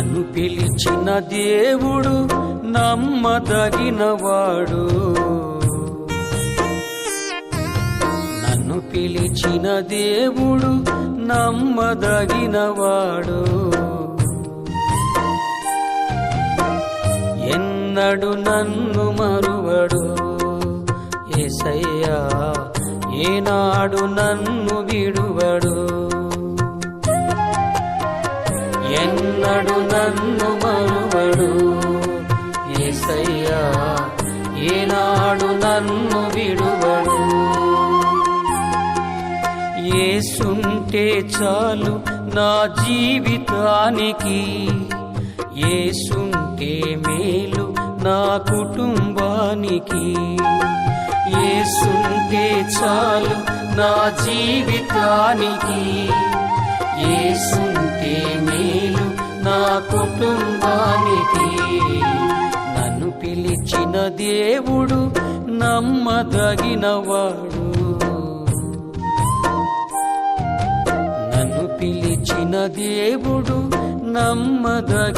నన్ను పిలిచిన దేవుడు నమ్మదగినవాడు. నన్ను పిలిచిన దేవుడు నమ్మదగినవాడు. ఎన్నడు నన్ను మరువడు. ఏసయ్యా ఏనాడు నన్ను విడువడు. ఎన్నడు నన్ను మరువడు. ఏసయ్యా ఏనాడు నన్ను విడువడు. ఏసుంటే చాలు నా జీవితానికి. ఏసుంటే మేలు నా కుటుంబానికి. ఏసుంటే చాలు నా జీవితానికి. ఏసుంటే మేలు నా కుటుంబానికి. నన్ను పిలిచిన దేవుడు నమ్మదగినవాడు. నన్ను పిలిచిన దేవుడు నమ్మదగినవాడు.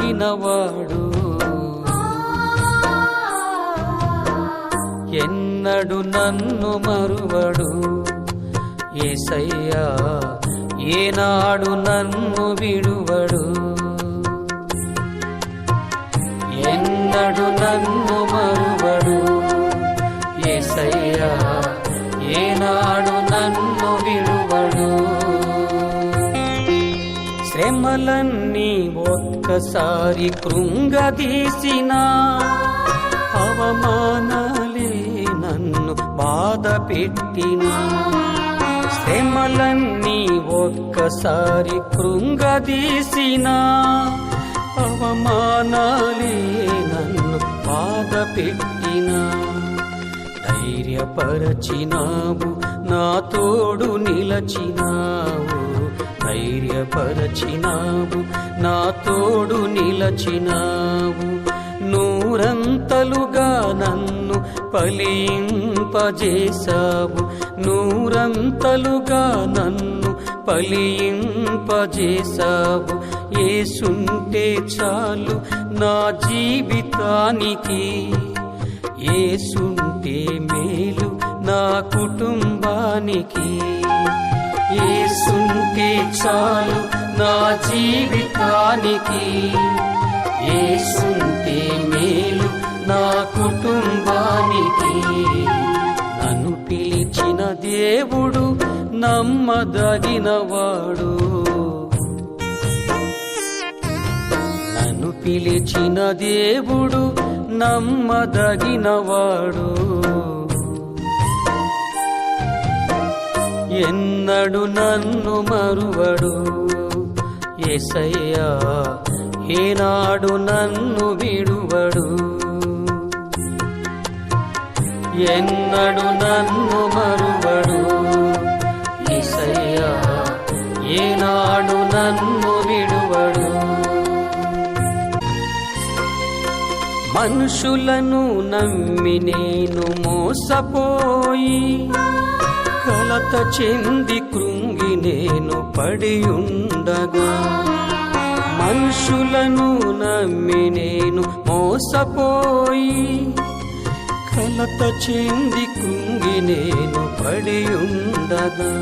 ఎన్నడు నన్ను మరువడు. ఏసయ్యా ఏనాడు నన్ను విడువడు. ఎన్నడు నన్ను మరువడు. ఏసయ్యా ఏనాడు నన్ను విడువడు. శ్రమలన్నీ ఒక్కసారి కృంగదీసినా అవమానాలే నన్ను బాధ పెట్టిన శ్రమలన్నీ ఒక్కసారి కృంగదీసిన అవమానాలే నన్ను బాధ పెట్టిన. ధైర్యపరచినావు నా తోడు నిలచినావు. ధైర్యపరచినావు నా తోడు నిలచినావు. నూరంతలుగా నన్ను పలింపజేశావు. నూరంతలుగా నన్ను ఫలింపజేశావు ఏసుంటే చాలు నా జీవితానికి. ఏసుంటే మేలు నా కుటుంబానికి. ఏసుంటే చాలు నా జీవితానికి. ఏసుంటే మేలు నా కుటుంబానికి. నమ్మదగినవాడు. నన్ను పిలిచిన దేవుడు నమ్మదగినవాడు. ఎన్నడు నన్ను మరువడు. ఎసయ్యా ఏనాడు నన్ను విడువడు. ఎన్నడు నన్ను మరువడు. మనుషులను నమ్మి నేను మోసపోయి కలత చెంది కృంగి నేను పడి ఉండగా మనుషులను నమ్మి నేను మోసపోయి కలత చెంది కృంగి నేను పడి ఉండగా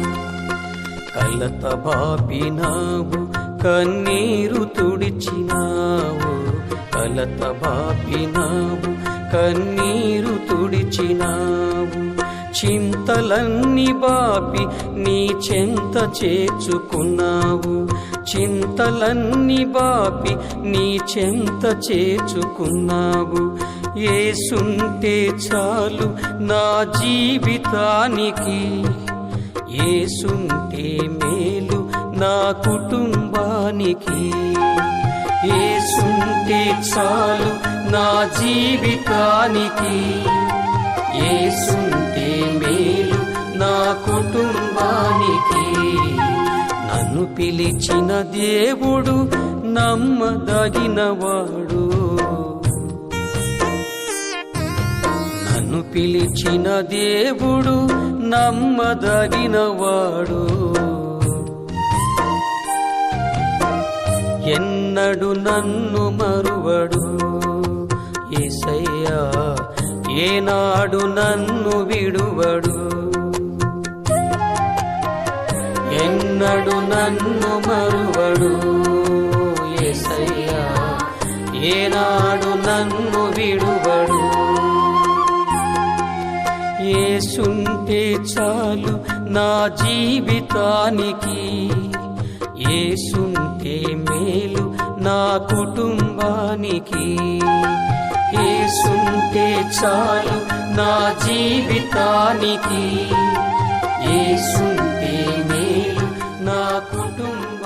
కలత బాపినావు కన్నీరు తుడిచినావు. కలత బాపినావు కన్నీరు తుడిచినావు. చింతలన్నీ బాపి నీ చెంత చేర్చుకున్నావు. చింతలన్నీ బాపి నీ చెంత చేర్చుకున్నావు. ఏసుంటే చాలు నా జీవితానికి. ఏసుంటే మేలు నా కుటుంబానికి. ఉంటే చాలు నా జీవితానికి. ఏసుంటే మేలు నా కుటుంబానికి. నన్ను పిలిచిన దేవుడు నమ్మదగినవాడు. నన్ను పిలిచిన దేవుడు నమ్మదగినవాడు. ఎన్ ఎన్నడు నన్ను మరువడు. ఏసయ్యా ఏనాడు నన్ను విడువడు. ఎన్నడు నన్ను మరువడు. ఏసయ్యా ఏనాడు నన్ను విడువడు. ఏసుంటే చాలు నా జీవితానికి. ఏసుంటే మేలు నా కుటుంబానికి. ఏసుంటే చాలు నా జీవితానికి. ఏసుంటే మేలు నా కుటుంబం